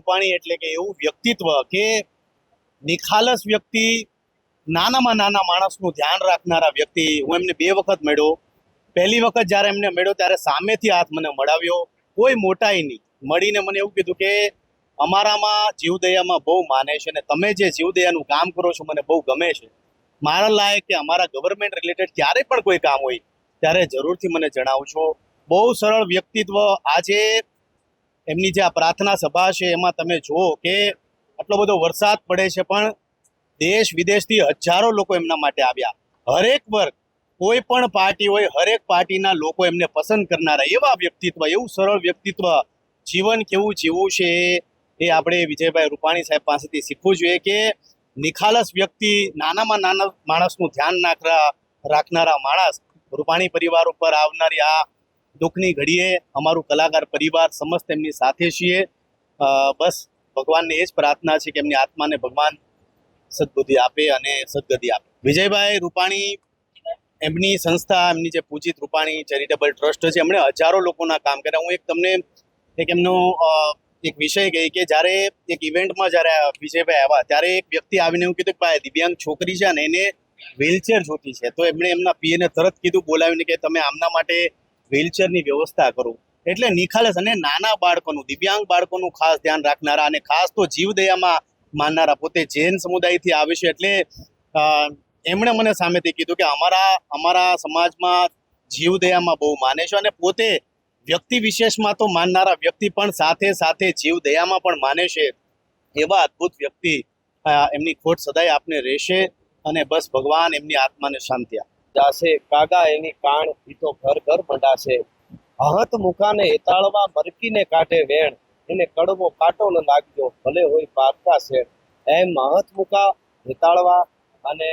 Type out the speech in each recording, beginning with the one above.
રૂપાણી એટલે કે એવું વ્યક્તિત્વ કે નિખાલસ વ્યક્તિ નાનામાં નાના માણસનું ધ્યાન રાખનારા વ્યક્તિ. હું એમને બે વખત મળ્યો. પહેલી વખત જ્યારે એમને મળ્યો ત્યારે સામેથી હાથ મને મળાવ્યો. કોઈ મોટાઈ નહીં. મળીને મને એવું કીધું કે અમારામાં જીવદયામાં બહુ માને છે અને તમે જે જીવદયાનું કામ કરો છો મને બહુ ગમે છે. મારા લાયક કે અમારા ગવર્મેન્ટ રિલેટેડ ક્યારે પણ કોઈ કામ હોય ત્યારે જરૂરથી મને જણાવશો બહુ સરળ વ્યક્તિત્વ આજે એમની જે આ પ્રાર્થના સભા છે, એમાં તમે જુઓ કે આટલો બધો વરસાદ પડે છે, પણ દેશ વિદેશથી હજારો લોકો એમના માટે આવ્યા. હરેક વર્ગ, કોઈ પણ પાર્ટી હોય, હરેક પાર્ટીના લોકો એમને પસંદ કરનારા, એવા વ્યક્તિત્વ, એવું સરળ વ્યક્તિત્વ, જીવન કેવું જીવવું છે એ- આપણે વિજયભાઈ રૂપાણી સાહેબ પાસેથી શીખવું જોઈએ કે નિખાલસ વ્યક્તિ નાનામાં નાના માણસનું ધ્યાન નાખરા, રાખનારા માણસ, રૂપાણી પરિવાર ઉપર આવનારી આ દુઃખની ઘડીએ અમારું કલાકાર પરિવાર સમસ્ત એમની સાથે છીએ. બસ ભગવાનને એ જ પ્રાર્થના છે કે એમની આત્માને ભગવાન સદબુદ્ધિ આપે અને સદગતિ આપે. વિજયભાઈ રૂપાણી એમની સંસ્થા, એમની જે પૂજિત રૂપાણી ચેરિટેબલ ટ્રસ્ટ છે, એમણે હજારો લોકોના કામ કર્યા. હું એક તમને એક એમનો એક વિષય કહી કે જ્યારે એક ઇવેન્ટમાં જ્યારે વિજયભાઈ આવ્યા, ત્યારે એક વ્યક્તિ આવીને એવું કીધું કે ભાઈ દિવ્યાંગ છોકરી છે અને એને વ્હીલચેર જોતી છે. તો એમણે એમના પીએને તરત કીધું, બોલાવીને કે તમે આમના માટે વ્હીલચેરની વ્યવસ્થા કરું. એટલે નિખાલસ અને નાના બાળકોનું, દિવ્યાંગ બાળકોનું ખાસ ધ્યાન રાખનારા અને ખાસ તો જીવદયામાં માનનારા, પોતે જૈન સમુદાયથી આવે છે એટલે એમણે મને સામેથી કીધું કે અમારા અમારા સમાજમાં જીવદયામાં બહુ માને છે અને પોતે વ્યક્તિ વિશેષમાં તો માનનારા વ્યક્તિ પણ સાથે સાથે જીવદયામાં પણ માને છે. એવા અદ્ભુત વ્યક્તિ એમની ખોટ સદાય આપને રહેશે અને બસ ભગવાન એમની આત્માને શાંતિ આપે. જાશે. કાગા એની કાણ પીતો ઘર ઘર મંડાશે. અહત મુખાને એતાળવા મરકીને કાઢે વેણ. એને કડવો કાંટો ન લાગ્યો ભલે હોય પારકા શેણ. એમ મહત મુખા હેતાળવા અને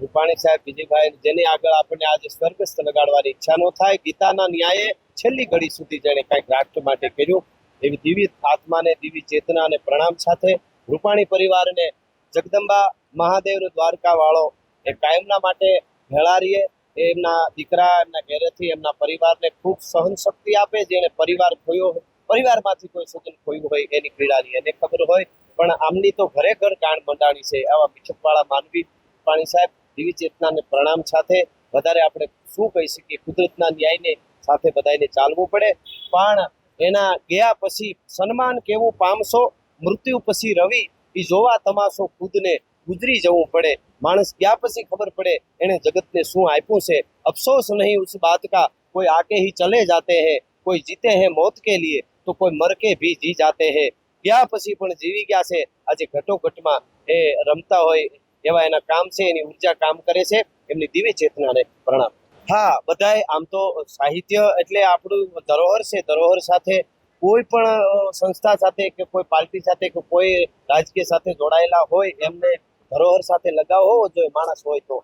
રૂપાણી સાહેબ બીજીભાઈ જેની આગળ આપણને આજે સ્વર્ગસ્થ લગાડવાની ઈચ્છા ન થાય, ગીતાના ન્યાયે છેલ્લી ઘડી સુધી જેણે કંઈક રાષ્ટ્ર માટે કર્યું. એવી દિવ્ય આત્માને દિવ્ય ચેતના અને પ્રણામ સાથે રૂપાણી પરિવારને જગદંબા મહાદેવ દ્વારકા વાળો એ કાયમના માટે ભેળારીએ એમના દીકરા, એમના ઘેરેથી એમના પરિવારને ખૂબ સહન શક્તિ આપે જેને પરિવાર ખોયો પરિવારમાંથી કોઈ સજન ખોયું હોય એની પીડાની એને ખબર હોય. પણ આમની તો ઘરે ઘર કાણ મંડાણી છે. આવા બિછપવાળા માનવી પાણી સાહેબ દિવ્ય ચેતનાને પ્રણામ સાથે વધારે આપણે શું કહી શકીએ? કુદરતના ન્યાયને સાથે બધાને ચાલવું પડે. પણ એના ગયા પછી સન્માન કેવું પામશો? મૃત્યુ પછી રવિ એ જોવા તમાશો ખુદને. ગુજરી જવું પડે. માણસ ગયા પછી ખબર પડે એને જગતને શું આપ્યું છે. અફસોસ નહીં, ઉસ બાત કા કોઈ આકે હી ચલે જાતે હે, કોઈ જીતે હે મોત કે લીએ તો કોઈ મર કે ભી જી જાતે હે. ગયા પછી પણ જીવી ગયા છે. આજે ઘટોઘટમાં એ રમતા હોય એવા એના કામ છે, એની ઊર્જા કામ કરે છે. એમની દિવ્ય ચેતનાને પ્રણામ. હા બધાએ આમ તો સાહિત્ય એટલે આપણું ધરોહર છે, ધરોહર સાથે કોઈ પણ સંસ્થા સાથે કે કોઈ પાર્ટી સાથે કે કોઈ રાજકીય સાથે જોડાયેલા હોય એમને ધરોહર સાથે લગાવ હોવો જોઈએ, માણસ હોય તો.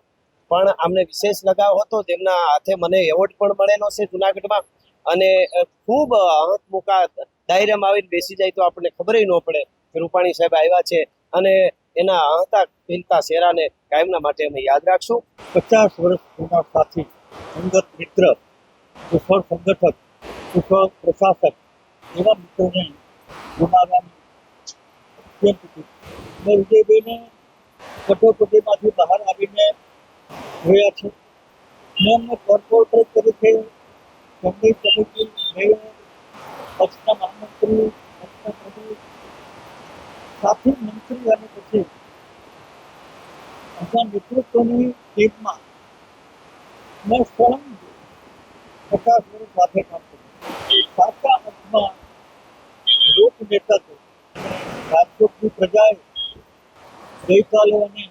પણ આમને વિશેષ લગાવ હતો, તેમના હાથે મને એવોર્ડ પણ મળેલો છે જુનાગઢમાં. અને ખૂબ હંત મુકા ડાયરામાં આવીને બેસી જાય તો આપણને ખબર ન પડે કે રૂપાણી સાહેબ આવ્યા છે. અને એના હંતા ખીલતા શેરાને કાયમના માટે અમે યાદ રાખશું. પચાસ વર્ષ જૂના સાથી સંગત મિત્ર, કુશળ સંગઠક, કુશળ પ્રશાસક એવા મિત્રોને ગુમાવવાની અત્યંત વિજયભાઈને કટોકટીમાંથી બહાર આવીને જોયા છે. મેં કોર્પોરેટર તરીકે કમિટી મેયર પક્ષના મહામંત્રી, પક્ષના પ્રમુખ, સાથે મંત્રી અને પછી આપણા નેતૃત્વની ટીમમાં મેં સ્વયં પચાસ વર્ષ સાથે કામ કર્યું. સાચા અર્થમાં લોક નેતા તો રાજકોટની પ્રજાએ ગઈકાલે અને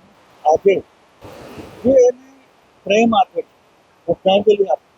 આજે જે એને પ્રેમ આપે છે શ્રદ્ધાંજલિ આપે